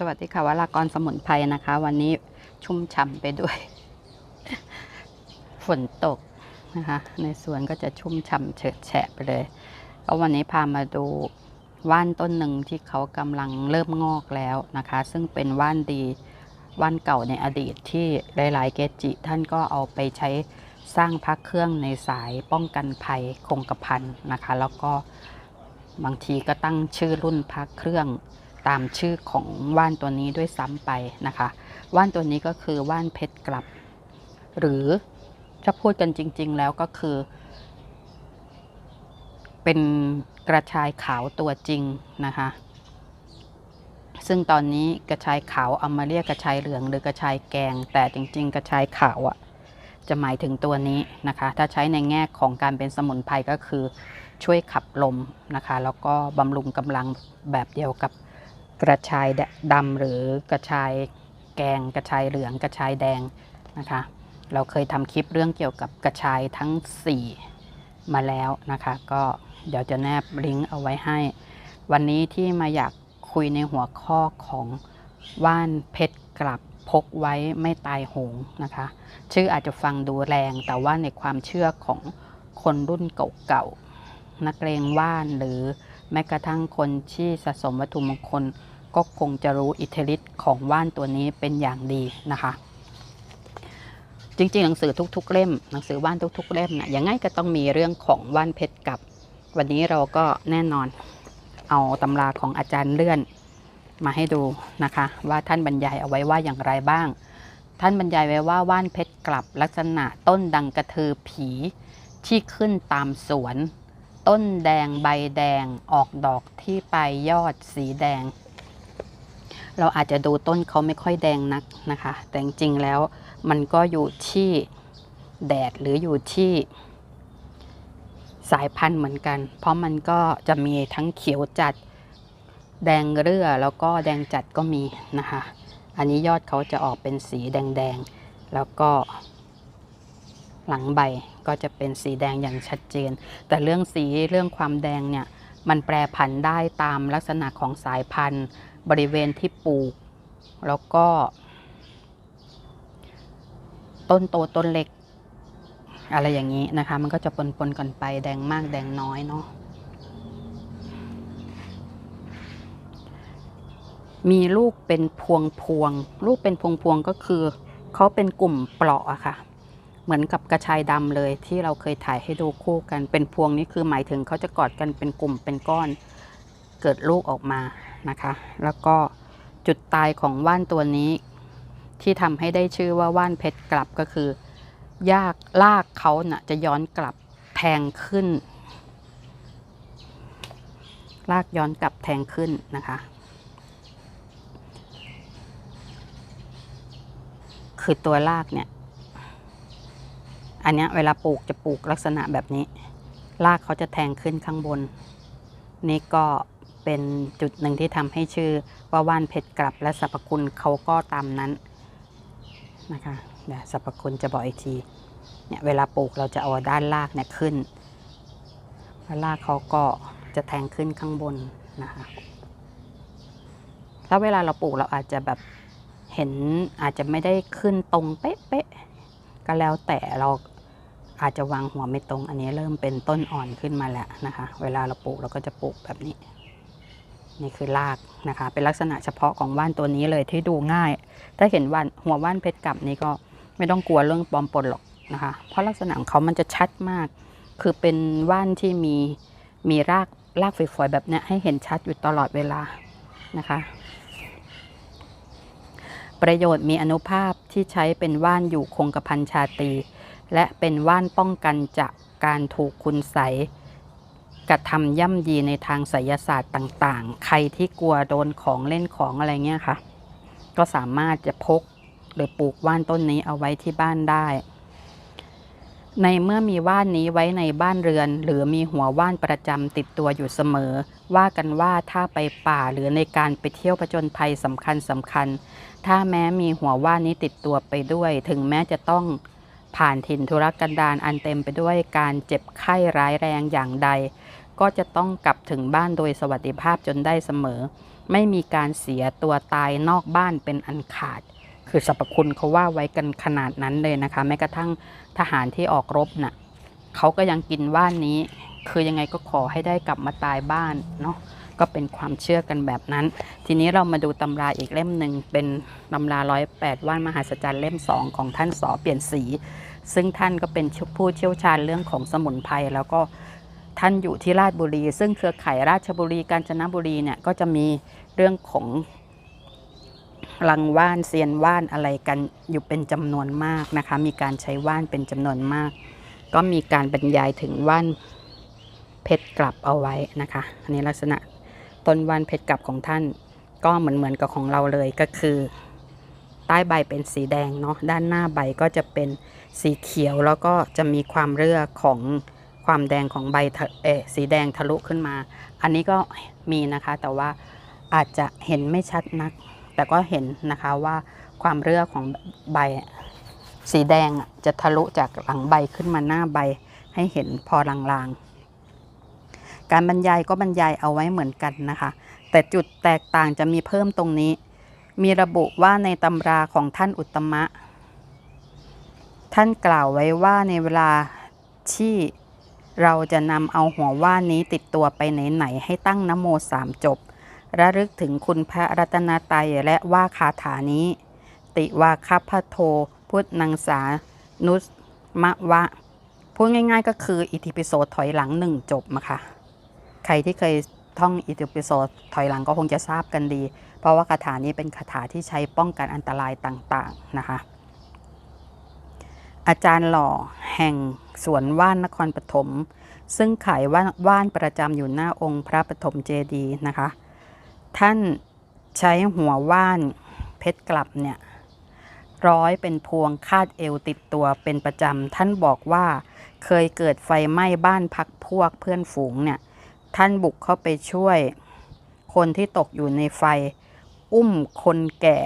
สวัสดีค่ะวรากรสมุนไพรนะคะ วันนี้ชุ่มฉ่ำไปด้วย ฝนตกนะคะ ในสวนก็จะชุ่มฉ่ำเฉิดแฉะไปเลยก็วันนี้พามาดูว่านต้นหนึ่งที่เขากำลังเริ่มงอกแล้วนะคะ ซึ่งเป็นว่านดีว่านเก่าในอดีตที่หลาย ๆ เกจิ ท่านก็เอาไปใช้สร้างพระเครื่องในสายป้องกันภัยคงกระพันนะคะ แล้วก็บางทีก็ตั้งชื่อรุ่นพระเครื่อง ตามชื่อของว่านตัวนี้ด้วยซ้ำไปนะคะ ว่านตัวนี้ก็คือว่านเพชรกลับ หรือถ้าพูดกันจริง ๆ แล้วก็คือ เป็นกระชายขาวตัวจริงนะคะ ซึ่งตอนนี้กระชายขาวเอามาเรียกกระชายเหลืองหรือกระชายแกง แต่จริง ๆ กระชายขาวอะ่ะจะหมายถึงตัวนี้นะคะ ถ้าใช้ในแง่ของการเป็นสมุนไพรก็คือช่วยขับลมนะคะ แล้วก็บำรุงกำลังแบบเดียวกับ กระชายดำหรือกระชายแกงกระชายเหลืองกระชายแดงนะคะ เราเคยทำคลิปเรื่องเกี่ยวกับกระชายทั้ง 4 มาแล้วนะคะ ก็เดี๋ยวจะแนบลิงก์เอาไว้ให้ วันนี้ที่มาอยากคุยในหัวข้อของว่านเพชรกลับพกไว้ไม่ตายโหงนะคะ ชื่ออาจจะฟังดูแรง แต่ว่าในความเชื่อของคนรุ่นเก่าๆนักเลงว่านหรือ แม้กระทั่งคนที่สะสมวัตถุมงคล ก็คงจะรู้อิทธิฤทธิ์ของว่านตัวนี้เป็นอย่างดีนะคะ จริงๆ หนังสือทุก ๆ เล่มหนังสือว่านทุก ๆ เล่มนะอย่างง่ายก็ต้องมีเรื่องของว่านเพชรกับ วันนี้เราก็แน่นอนเอาตำราของอาจารย์เลื่อนมาให้ดูนะคะ ว่าท่านบรรยายเอาไว้ว่าอย่างไรบ้าง ท่านบรรยายไว้ว่าว่านเพชรกลับลักษณะต้นดังกระเทือผีที่ขึ้นตามสวน ต้นแดงใบแดงออกดอกที่ปลายยอดสีแดง เราอาจจะดูต้นเขาไม่ค่อยแดงนักนะคะ แต่จริงๆแล้วมันก็อยู่ที่แดดหรืออยู่ที่สายพันธุ์เหมือนกัน เพราะมันก็จะมีทั้งเขียวจัดแดงเรื่อแล้วก็แดงจัดก็มีนะคะ อันนี้ยอดเขาจะออกเป็นสีแดงๆ แล้วก็ หลังใบก็จะเป็นสีแดงอย่างชัดเจน แต่เรื่องสีเรื่องความแดงเนี่ยมันแปรผันได้ตามลักษณะของสายพันธุ์ บริเวณที่ปลูก แล้วก็ ต้นโตต้นเล็ก อะไรอย่างนี้นะคะ มันก็จะปนๆกันไปแดงมากแดงน้อยเนาะมีลูกเป็นพวงพวง ลูกเป็นพวงพวงก็คือเขาเป็นกลุ่มเปราะอะค่ะ เหมือนกับกระชายดำเลยที่เราเคยถ่ายให้ดูคู่กัน เป็นพวงนี้คือหมายถึงเขาจะกอดกันเป็นกลุ่มเป็นก้อน เกิดลูกออกมานะคะ แล้วก็จุดตายของว่านตัวนี้ ที่ทำให้ได้ชื่อว่าว่านเพชรกลับก็คือยากลากเขาน่ะจะย้อนกลับแทงขึ้น ลากย้อนกลับแทงขึ้นนะคะ คือตัวลากเนี่ย อันนี้เวลาปลูกจะปลูกลักษณะแบบนี้ รากเขาจะแทงขึ้นข้างบน นี่ก็เป็นจุดหนึ่งที่ทำให้ชื่อว่าว่านเพชรกลับและสรรพคุณเขาก็ตามนั้นนะคะเดี๋ยวสรรพคุณจะบอกอีกทีเนี่ยเวลาปลูกเราจะเอาด้านรากเนี่ยขึ้นแล้วรากเขาก็จะแทงขึ้นข้างบนนะคะแล้วเวลาเราปลูกเราอาจจะแบบเห็นอาจจะไม่ได้ขึ้นตรงเป๊ะๆก็แล้วแต่เรา อาจจะวางหัวไม่ตรง อันนี้เริ่มเป็นต้นอ่อนขึ้นมาแล้วนะคะ เวลาเราปลูกเราก็จะปลูกแบบนี้ นี่คือรากนะคะ เป็นลักษณะเฉพาะของว่านตัวนี้เลยที่ดูง่าย ถ้าเห็นว่านหัวว่านเพชรกลับนี้ก็ไม่ต้องกลัวเรื่องปลอมปนหรอกนะคะ เพราะลักษณะของเขามันจะชัดมาก คือเป็นว่านที่มีมีรากรากฝอยๆแบบนี้ให้เห็นชัดอยู่ตลอดเวลานะคะ ประโยชน์มีอนุภาพที่ใช้เป็นว่านอยู่คงกระพันชาตี และเป็นว่านป้องกันจากการถูกคุณใสกระทำย่ำยีในทางไสยศาสตร์ต่างๆ ใครที่กลัวโดนของเล่นของอะไรเงี้ยค่ะ ก็สามารถจะพกหรือปลูกว่านต้นนี้เอาไว้ที่บ้านได้ ในเมื่อมีว่านนี้ไว้ในบ้านเรือน หรือมีหัวว่านประจำติดตัวอยู่เสมอ ว่ากันว่าถ้าไปป่าหรือในการไปเที่ยวผจญภัยสำคัญสำคัญ ถ้าแม้มีหัวว่านนี้ติดตัวไปด้วย ถึงแม้จะต้องผ่านถิ่นธุรกันดารอันเต็มไปด้วยการเจ็บไข้ร้ายแรงอย่างใด ก็จะต้องกลับถึงบ้านโดยสวัสดิภาพจนได้เสมอ ไม่มีการเสียตัวตายนอกบ้านเป็นอันขาด คือสรรพคุณเขาว่าไว้กันขนาดนั้นเลยนะคะ แม้กระทั่งทหารที่ออกรบน่ะเขาก็ยังกินว่านนี้ คือยังไงก็ขอให้ได้กลับมาตายบ้านเนาะก็เป็นความเชื่อกันแบบนั้น ทีนี้เรามาดูตำราอีกเล่มหนึ่งเป็นตำราร้อยแปดว่านมหาสจรรย์เล่มสองของท่านสอเปลี่ยนสี ซึ่งท่านก็เป็นผู้เชี่ยวชาญเรื่องของสมุนไพรแล้วก็ท่านอยู่ที่ราชบุรี ซึ่งเครือข่ายราชบุรีกาญจนบุรีเนี่ยก็จะมีเรื่องของ ลังว่านเซียนว่านอะไรกันอยู่เป็นจำนวนมากนะคะ มีการใช้ว่านเป็นจำนวนมาก ก็มีการบรรยายถึงว่านเพชรกลับเอาไว้นะคะอันนี้ลักษณะต้นว่านเพชรกลับของท่าน ก็เหมือนเหมือนกับของเราเลยก็คือ ใต้ใบเป็นสีแดงเนาะด้านหน้าใบก็จะเป็นสีเขียวแล้วก็จะมีความเรือของความแดงของใบเออสีแดงทะลุขึ้นมา อันนี้ก็มีนะคะแต่ว่าอาจจะเห็นไม่ชัดนัก แต่ก็เห็นนะคะว่าความเรื่อของใบสีแดงจะทะลุจากหลังใบขึ้นมาหน้าใบให้เห็นพอลางๆ การบรรยายก็บรรยายเอาไว้เหมือนกันนะคะ แต่จุดแตกต่างจะมีเพิ่มตรงนี้ มีระบุว่าในตำราของท่านอุตมะ ท่านกล่าวไว้ว่าในเวลาที่เราจะนำเอาหัวว่านี้ติดตัวไปไหนๆให้ตั้งนโมสามจบ ระลึกถึงคุณพระรัตนตรัยและว่าคาถานี้ ติวาคัพพะโท พุทธนังสา นุสมะวะ พูดง่ายๆก็คืออิติปิโสถอยหลังหนึ่งจบมาค่ะใครที่เคยท่องอิติปิโสถอยหลังก็คงจะทราบกันดี เพราะว่าคาถานี้เป็นคาถาที่ใช้ป้องกันอันตรายต่างๆนะคะ อาจารย์หล่อแห่งสวนว่านนครปฐมซึ่งขายว่านว่านประจำอยู่หน้าองค์พระปฐมเจดีย์นะคะ ท่านใช้หัวว่านเพชรกลับเนี่ยร้อยเป็นพวงคาดเอวติดตัวเป็นประจำ ท่านบอกว่าเคยเกิดไฟไหม้บ้านพักพวกเพื่อนฝูงเนี่ย ท่านบุกเข้าไปช่วย คนที่ตกอยู่ในไฟ อุ้มคนแก่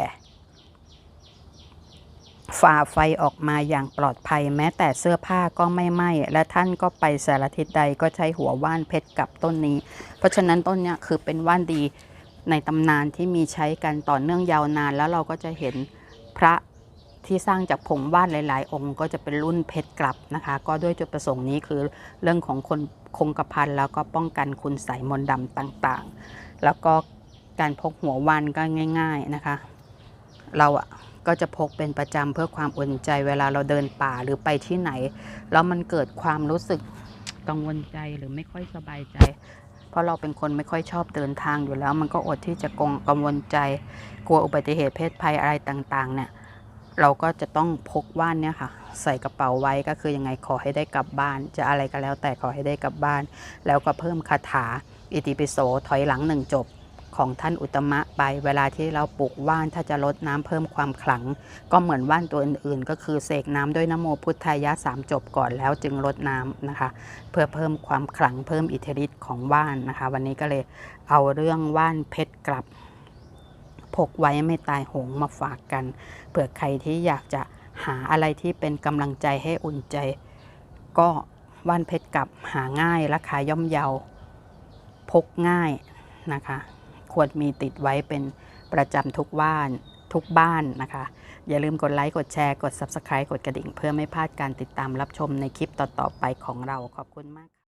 ฝ่าไฟออกมาอย่างปลอดภัย แม้แต่เสื้อผ้าก็ไม่ไหม้และท่านก็ไปสารทิศใดก็ใช้หัวว่านเพชรกับต้นนี้ เพราะฉะนั้นต้นเนี้ยคือเป็นว่านดี ในตำนานที่มีใช้กันต่อเนื่องยาวนาน แล้วเราก็จะเห็นพระที่สร้างจากผงว่านหลาย ๆ องค์ ก็จะเป็นรุ่นเพชรกลับนะคะ ก็ด้วยจุดประสงค์นี้คือเรื่องของคนคงกระพันแล้วก็ป้องกันคุณใสมนต์ดำต่างๆ แล้วก็การพกหัวว่านก็ง่าย ๆนะคะ เราอะก็จะพกเป็นประจำเพื่อความอุ่นใจเวลาเราเดินป่าหรือไปที่ไหน แล้วมันเกิดความรู้สึกกังวลใจหรือไม่ค่อยสบายใจ เพราะเราเป็นคนไม่ค่อยชอบเดินทางอยู่แล้ว มันก็อดที่จะกงกังวลใจ กลัวอุบัติเหตุเพศภัยอะไรต่างๆ เนี่ย เราก็จะต้องพกว่านเนี่ยค่ะ ใส่กระเป๋าไว้ก็คือยังไงขอให้ได้กลับบ้าน จะอะไรก็แล้วแต่ขอให้ได้กลับบ้าน แล้วก็เพิ่มคาถาอิติปิโสถอยหลังหนึ่งจบ ของท่านอุตมะไป เวลาที่เราปลูกว่านถ้าจะลดน้ำเพิ่มความขลัง ก็เหมือนว่านตัวอื่นๆ ก็คือเสกน้ำด้วยนโมพุทธายะสามจบก่อนแล้วจึงลดน้ำนะคะ เพื่อเพิ่มความขลังเพิ่มอิทธิฤทธิ์ของว่านนะคะ วันนี้ก็เลยเอาเรื่องว่านเพชรกลับพกไว้ไม่ตายหงมาฝากกันเผื่อใครที่อยากจะหาอะไรที่เป็นกำลังใจให้อุ่นใจ ก็ว่านเพชรกลับหาง่ายราคาย่อมเยา พกง่ายนะคะ ควรมีติดไว้เป็นประจำทุกบ้านทุกบ้านนะคะ อย่าลืมกดไลค์ กดแชร์ กด Subscribe กดกระดิ่ง เพื่อไม่พลาดการติดตามรับชมในคลิปต่อ ๆ ไปของเราขอบคุณมากค่ะ